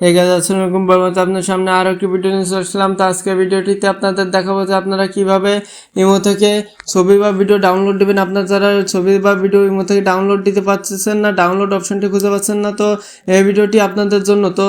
গাছ আসসালামাইকুম আপনার সামনে আরও একটি ভিডিও নিয়ে আসলাম। তো আজকের ভিডিওটিতে আপনাদের দেখাবো যে আপনারা কীভাবে ইমো থেকে ছবি বা ভিডিও ডাউনলোড দেবেন। আপনার যারা ছবি বা ভিডিও ইমো থেকে ডাউনলোড দিতে পারতেছেন না ডাউনলোড অপশনটি খুঁজে পাচ্ছেন না, তো এই ভিডিওটি আপনাদের জন্য। তো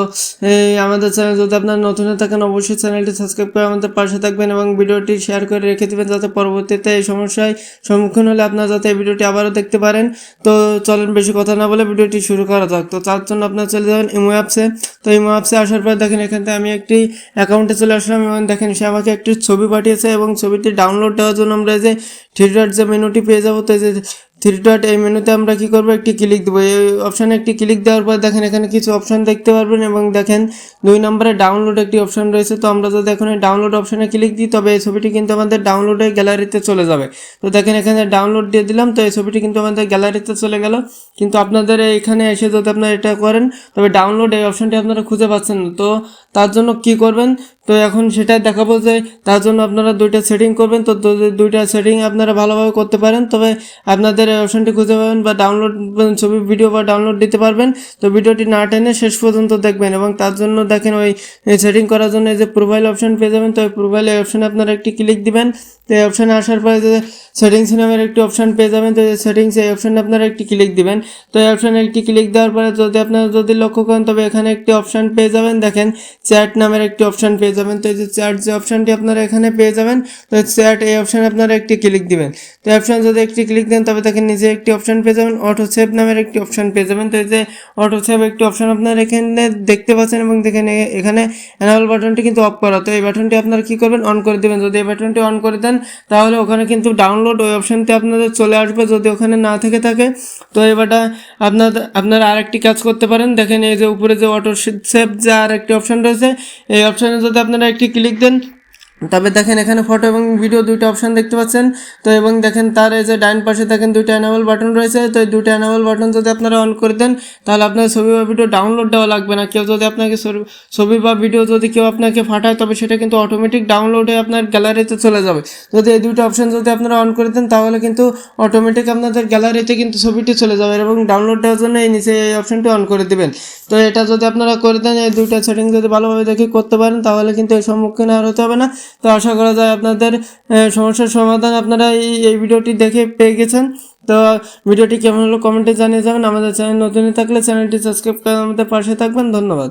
আমাদের চ্যানেল যদি আপনার নতুন হয়ে থাকেন, অবশ্যই চ্যানেলটি সাবস্ক্রাইব করে আমাদের পাশে থাকবেন এবং ভিডিওটি শেয়ার করে রেখে দেবেন, যাতে পরবর্তীতে এই সমস্যায় সম্মুখীন হলে আপনারা যাতে এই ভিডিওটি আবারও দেখতে পারেন। তো চলেন, বেশি কথা না বলে ভিডিওটি শুরু করা যাক। তো তার জন্য আপনারা চলে যাবেন ইমো অ্যাপসে। তো ইমো অ্যাপসে আসার পর দেখেন এখান থেকে আমি একটি অ্যাকাউন্টে চলে আসলাম এবং দেখেন সে আমাকে একটি ছবি পাঠিয়েছে এবং ছবিটি ডাউনলোড দেওয়ার জন্য আমরা যে থ্রি যে মেনুটি পেয়ে যাব, তো যে থ্রি ডট এই মেনুতে আমরা কি করব? একটি ক্লিক দেবো। এই অপশানে একটি ক্লিক দেওয়ার পর দেখেন এখানে কিছু অপশান দেখতে পারবেন এবং দেখেন দুই নম্বরে ডাউনলোড একটি অপশান রয়েছে। তো আমরা যদি এখন ডাউনলোড অপশানে ক্লিক দিই, তবে এই ছবিটি কিন্তু আমাদের ডাউনলোড গ্যালারিতে চলে যাবে। তো দেখেন এখানে ডাউনলোড দিয়ে দিলাম, তো এই ছবিটি কিন্তু আমাদের গ্যালারিতে চলে গেল। কিন্তু আপনাদের এখানে এসে যদি আপনারা এটা করেন, তবে ডাউনলোড এই অপশানটি আপনারা খুঁজে পাচ্ছেন না। তো তার জন্য কি করবেন? তো এখন সেটা দেখাবো যে তার জন্য আপনারা দুইটা সেটিং করবেন। তো দুইটা সেটিং আপনারা ভালোভাবে করতে পারেন। তবে আপনাদের অপশানটি খুঁজে পাবেন বা ডাউনলোড ছবি ভিডিও বা ডাউনলোড দিতে পারবেন। তো ভিডিওটি না টেনে শেষ পর্যন্ত দেখবেন এবং তার জন্য দেখেন ওই সেটিং করার জন্য যে প্রোফাইল অপশান পেয়ে যাবেন। তো ওই প্রোফাইল অপশানে আপনারা একটি ক্লিক দিবেন। তো এই অপশানে আসার পরে যে সেটিংস নামের একটি অপশান পেয়ে যাবেন। তো সেটিংস এই অপশানে আপনারা একটি ক্লিক দিবেন। তো এই অপশানে একটি ক্লিক দেওয়ার পরে যদি আপনারা যদি লক্ষ্য করেন, তবে এখানে একটি অপশান পেয়ে যাবেন। দেখেন চ্যাট নামের একটি অপশান পেয়ে যাবেন। তো এই যে চ্যাট যে অপশানটি আপনারা এখানে পেয়ে যাবেন, তো চ্যাট এই অপশানে আপনারা একটি ক্লিক দিবেন। তো অপশানে যদি একটি ক্লিক দেন, তবে তাকে নিজে একটি অপশান পেয়ে যাবেন অটো সেভ নামের একটি অপশান পেয়ে যাবেন। তো এই যে অটো সেভ একটি অপশান আপনারা এখানে দেখতে পাচ্ছেন এবং দেখেন এখানে অ্যানাবল বাটনটি কিন্তু অফ করা। তো এই বাটনটি আপনারা কী করবেন? অন করে দেবেন। যদি এই বাটনটি অন করে দেন, তাহলে ওখানে কিন্তু ডাউনলোড ওই অপশানটি আপনাদের চলে আসবে যদি ওখানে না থেকে থাকে। তো এবারটা আপনাদের আপনারা আরেকটি কাজ করতে পারেন। দেখেন এই যে উপরে যে অটো সেভ যে আর একটি অপশান রয়েছে, এই অপশানে যদি আপনারা একটি ক্লিক দেন। তবে দেখেন এখানে ফটো এবং ভিডিও দুইটা অপশন দেখতে পাচ্ছেন। তো এবং দেখেন তার এই যে ডাইন পাশে দেখেন দুইটা অ্যানাবল বাটন রয়েছে। তো এই দুইটা অ্যানাবল বাটন যদি আপনারা অন করে দেন, তাহলে আপনার ছবি বা ভিডিও ডাউনলোড দেওয়া লাগবে না। কেউ যদি আপনাকে ছবি- বা ভিডিও যদি কেউ আপনাকে ফাটায়, তবে সেটা কিন্তু অটোমেটিক ডাউনলোড হয়ে আপনার গ্যালারিতে চলে যাবে। যদি এই দুইটা অপশন যদি আপনারা অন করে দেন, তাহলে কিন্তু অটোমেটিক আপনাদের গ্যালারিতে কিন্তু ছবিটি চলে যাবে এবং ডাউনলোড দেওয়ার জন্য এই নিচে এই অপশনটি অন করে দেবেন। তো এটা যদি আপনারা করে দেন, এই দুইটা সেটিং যদি ভালোভাবে দেখে করতে পারেন, তাহলে কিন্তু এই সম্মুখীন আর হতে হবে না। তো আশা করা যায় আপনাদের সমস্যার সমাধান আপনারা এই এই ভিডিওটি দেখে পেয়ে গেছেন। তো ভিডিওটি কেমন হলো কমেন্টে জানিয়ে যাবেন। আমাদের চ্যানেল নতুন থাকলে চ্যানেলটি সাবস্ক্রাইব করে আমাদের পাশে থাকবেন। ধন্যবাদ।